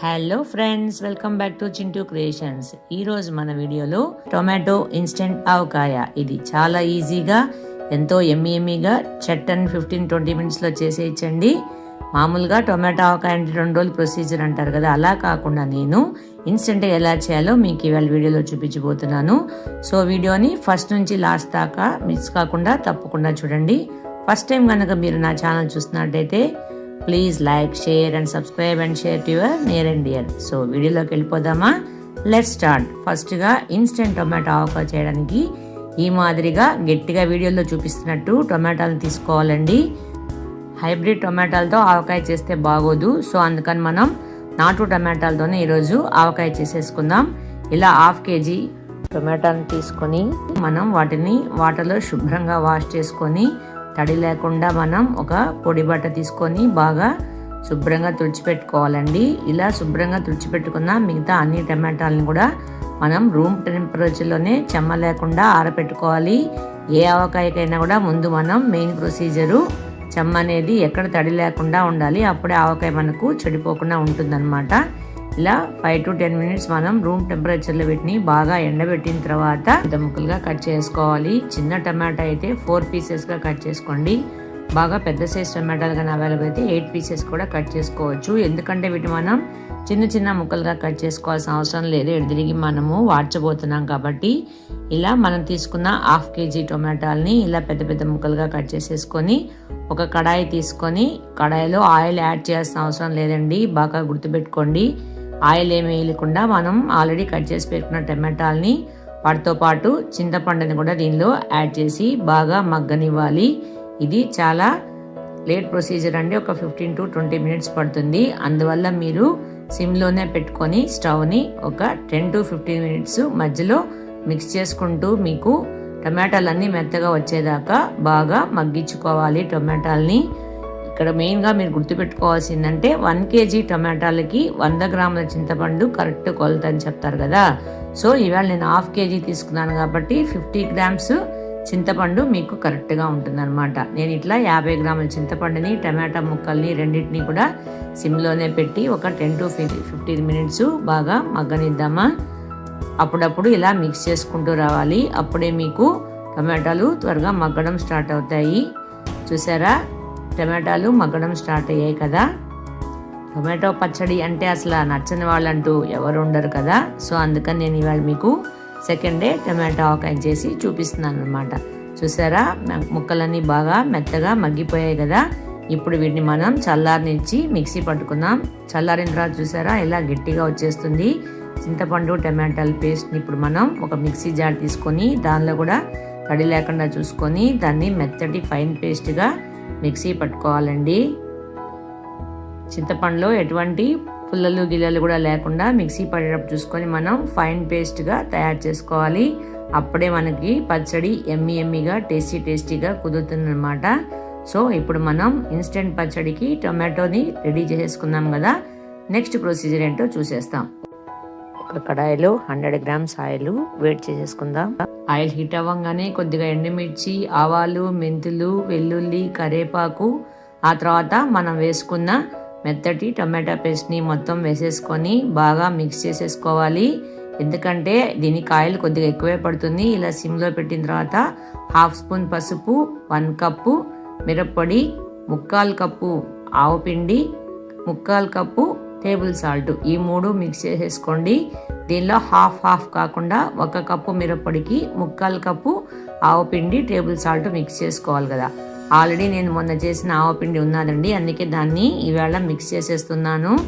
Hello friends welcome back to Chintu creations ఈరోజు మన వీడియోలో టొమాటో ఇన్స్టెంట్ ఆవకాయ. ఇది చాలా ఈజీగా ఎంతో ఎమ్మి ఎమ్మిగా చట్ అండ్ ఫిఫ్టీన్ ట్వంటీ మినిట్స్లో చేసేయచ్చండి. మామూలుగా టొమాటో ఆవకాయ అంటే రెండు రోజులు ప్రొసీజర్ అంటారు కదా అలా కాకుండా నేను ఇన్స్టెంట్గా ఎలా చేయాలో మీకు ఇవాళ వీడియోలో చూపించబోతున్నాను. సో వీడియోని ఫస్ట్ నుంచి లాస్ట్ దాకా మిస్ కాకుండా తప్పకుండా చూడండి. ఫస్ట్ టైం కనుక మీరు నా ఛానల్ చూస్తున్నట్టయితే please like share and subscribe and share to your near and dear so వీడియోలోకి వెళ్ళిపోదామా? లెట్ స్టార్ట్ ఫస్ట్గా ఇన్స్టెంట్ టొమాటో ఆవకాయ చేయడానికి ఈ మాదిరిగా గట్టిగా వీడియోలో చూపిస్తున్నట్టు టొమాటాలను తీసుకోవాలండి. హైబ్రిడ్ టొమాటోలతో ఆవకాయ చేస్తే బాగోదు. సో అందుకని మనం నాటు టమాటాలతోనే ఈరోజు ఆవకాయ చేసేసుకుందాం. ఇలా హాఫ్ కేజీ టొమాటాలను తీసుకొని మనం వాటిని వాటర్లో శుభ్రంగా వాష్ చేసుకొని తడి లేకుండా మనం ఒక పొడి బట్ట తీసుకొని బాగా శుభ్రంగా తుడిచిపెట్టుకోవాలండి. ఇలా శుభ్రంగా తుడిచిపెట్టుకున్న మిగతా అన్ని టమాటాలను కూడా మనం రూమ్ టెంపరేచర్లోనే చెమ్మ లేకుండా ఆరపెట్టుకోవాలి. ఏ ఆవకాయకైనా కూడా ముందు మనం మెయిన్ ప్రొసీజరు చెమ్మ అనేది ఎక్కడ తడి లేకుండా ఉండాలి. అప్పుడే ఆవకాయ మనకు చెడిపోకుండా ఉంటుందన్నమాట. ఇలా ఫైవ్ టు టెన్ మినిట్స్ మనం రూమ్ టెంపరేచర్లో వీటిని బాగా ఎండబెట్టిన తర్వాత పెద్ద ముక్కలుగా కట్ చేసుకోవాలి. చిన్న టమాటా అయితే ఫోర్ పీసెస్గా కట్ చేసుకోండి. బాగా పెద్ద సైజ్ టమాటాలు కానీ అవైలబుల్ అయితే ఎయిట్ పీసెస్ కూడా కట్ చేసుకోవచ్చు. ఎందుకంటే వీటి మనం చిన్న చిన్న ముక్కలుగా కట్ చేసుకోవాల్సిన అవసరం లేదు. ఎడిదిరిగి మనము వాడ్చబోతున్నాం కాబట్టి ఇలా మనం తీసుకున్న హాఫ్ కేజీ టొమాటాలని ఇలా పెద్ద పెద్ద ముక్కలుగా కట్ చేసేసుకొని ఒక కడాయి తీసుకొని కడాయిలో ఆయిల్ యాడ్ చేయాల్సిన అవసరం లేదండి. బాగా గుర్తుపెట్టుకోండి. ఆయిల్ ఏమి వేయకుండా మనం ఆల్రెడీ కట్ చేసి పెట్టుకున్న టమాటాలని వాటితో పాటు చింతపండుని కూడా దీనిలో యాడ్ చేసి బాగా మగ్గనివ్వాలి. ఇది చాలా లేట్ ప్రొసీజర్ అండి. ఒక ఫిఫ్టీన్ టు ట్వంటీ మినిట్స్ పడుతుంది. అందువల్ల మీరు సిమ్లోనే పెట్టుకొని స్టవ్ని ఒక టెన్ టు ఫిఫ్టీన్ మినిట్స్ మధ్యలో మిక్స్ చేసుకుంటూ మీకు టమాటాలన్నీ మెత్తగా వచ్చేదాకా బాగా మగ్గించుకోవాలి టొమాటాలని. ఇక్కడ మెయిన్గా మీరు గుర్తుపెట్టుకోవాల్సిందంటే వన్ కేజీ టమాటాలకి వంద గ్రాముల చింతపండు కరెక్ట్ కొలత అని చెప్తారు కదా. సో ఇవాళ నేను హాఫ్ కేజీ తీసుకున్నాను కాబట్టి ఫిఫ్టీ గ్రామ్స్ చింతపండు మీకు కరెక్ట్గా ఉంటుందన్నమాట. నేను ఇట్లా యాభై గ్రాముల చింతపండుని టమాటా ముక్కల్ని రెండింటిని కూడా సిమ్లోనే పెట్టి ఒక టెన్ టు ఫిఫ్టీన్ మినిట్స్ బాగా మగ్గనిద్దామా? అప్పుడప్పుడు ఇలా మిక్స్ చేసుకుంటూ రావాలి. అప్పుడే మీకు టమాటాలు త్వరగా మగ్గడం స్టార్ట్ అవుతాయి. చూసారా? టమాటాలు మగ్గడం స్టార్ట్ అయ్యాయి కదా. టొమాటో పచ్చడి అంటే అసలు నచ్చని వాళ్ళంటూ ఎవరు ఉండరు కదా. సో అందుకని నేను ఇవాళ మీకు సెకండ్ డే టమాటో ఆకాయ చేసి చూపిస్తున్నాను అనమాట చూసారా? ముక్కలన్నీ బాగా మెత్తగా మగ్గిపోయాయి కదా. ఇప్పుడు వీటిని మనం చల్లారనిచ్చి మిక్సీ పట్టుకుందాం. చల్లారిన తర్వాత చూసారా? ఇలా గట్టిగా వచ్చేస్తుంది. చింతపండు టమాటాల పేస్ట్ని ఇప్పుడు మనం ఒక మిక్సీ జార్ తీసుకొని దానిలో కూడా తడి లేకుండా చూసుకొని దాన్ని మెత్తటి ఫైన్ పేస్ట్గా మిక్సీ పట్టుకోవాలండి. చింతపండులో ఎటువంటి పుల్లలు గిల్లలు కూడా లేకుండా మిక్సీ పడేటప్పుడు చూసుకొని మనం ఫైన్ పేస్ట్గా తయారు చేసుకోవాలి. అప్పుడే మనకి పచ్చడి ఎమ్మి ఎమ్మిగా టేస్టీ టేస్టీగా కుదురుతుందన్నమాట. సో ఇప్పుడు మనం ఇన్స్టెంట్ పచ్చడికి టొమాటోని రెడీ చేసుకుందాం కదా. నెక్స్ట్ ప్రొసీజర్ ఏంటో చూసేస్తాం. ఒక కడాయిలో హండ్రెడ్ గ్రామ్స్ ఆయిల్ వేడి చేసేసుకుందాం. ఆయిల్ హీట్ అవ్వగానే కొద్దిగా ఎండుమిర్చి ఆవాలు మెంతులు వెల్లుల్లి కరేపాకు ఆ తర్వాత మనం వేసుకున్న మెత్తటి టమాటా పేస్ట్ని మొత్తం వేసేసుకొని బాగా మిక్స్ చేసేసుకోవాలి. ఎందుకంటే దీనికి ఆయిల్ కొద్దిగా ఎక్కువే పడుతుంది. ఇలా సిమ్లో పెట్టిన తర్వాత హాఫ్ స్పూన్ పసుపు వన్ కప్పు మిరప్పొడి ముక్కాలు కప్పు ఆవు పిండి ముక్కాలు కప్పు టేబుల్ సాల్ట్. ఈ మూడు మిక్స్ చేసేసుకోండి. దీనిలో హాఫ్ హాఫ్ కాకుండా ఒక కప్పు మిరప్పొడికి ముక్కాలు కప్పు ఆవుపిండి టేబుల్ సాల్ట్ మిక్స్ చేసుకోవాలి కదా. ఆల్రెడీ నేను మొన్న చేసిన ఆవపిండి ఉన్నదండి. అందుకే దాన్ని ఈవేళ మిక్స్ చేసేస్తున్నాను.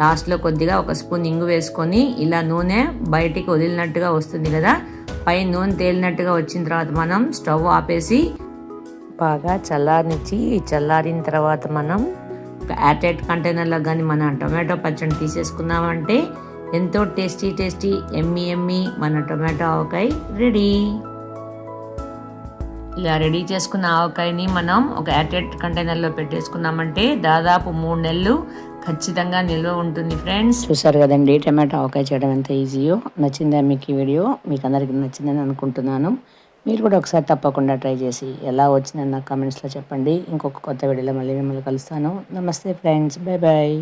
లాస్ట్లో కొద్దిగా ఒక స్పూన్ ఇంగు వేసుకొని ఇలా నూనె బయటికి వదిలినట్టుగా వస్తుంది కదా. పై నూనె తేలినట్టుగా వచ్చిన తర్వాత మనం స్టవ్ ఆపేసి బాగా చల్లారనిచ్చి చల్లారిన తర్వాత మనం ఎయిర్టైట్ కంటైనర్లో కానీ మన టొమాటో పచ్చడి తీసేసుకున్నామంటే ఎంతో టేస్టీ టేస్టీ ఎమ్మి ఎమ్మి మన టొమాటో ఆవకాయ రెడీ ఇలా రెడీ చేసుకున్న ఆవకాయని మనం ఒక ఎయిర్టైట్ కంటైనర్లో పెట్టేసుకున్నామంటే దాదాపు మూడు నెలలు ఖచ్చితంగా నిల్వ ఉంటుంది ఫ్రెండ్స్ చూసారు కదండి టమాటో ఆవకాయ చేయడం ఎంత ఈజీయో నచ్చిందా మీకు ఈ వీడియో మీకు అందరికీ నచ్చిందని అనుకుంటున్నాను. మీరు కూడా ఒకసారి తప్పకుండా ట్రై చేసి ఎలా వచ్చిందని నాకు కామెంట్స్లో చెప్పండి. ఇంకొక కొత్త వీడియోలో మళ్ళీ మిమ్మల్ని కలుస్తాను. నమస్తే ఫ్రెండ్స్. Bye bye